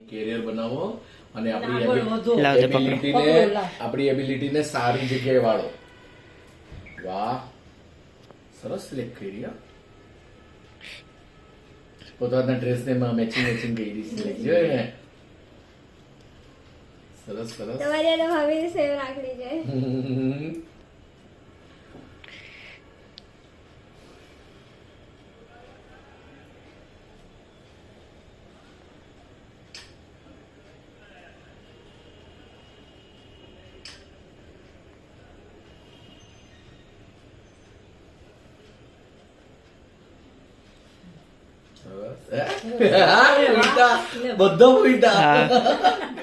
Carrier બનાવો અને આપણી. એબિલિટીને આપણી એબિલિટીને સારી જગ્યાએ વાળો. વાહ. સરસ સિલેક્ટ કરી પોતાના પોતાના ડ્રેસને મેચિંગ મેચિંગ કરી સિલેક્ટ જોયે ને સરસ સરસ. તમારી હવે સેવ રાખડી છે. બધો ઉલટા હા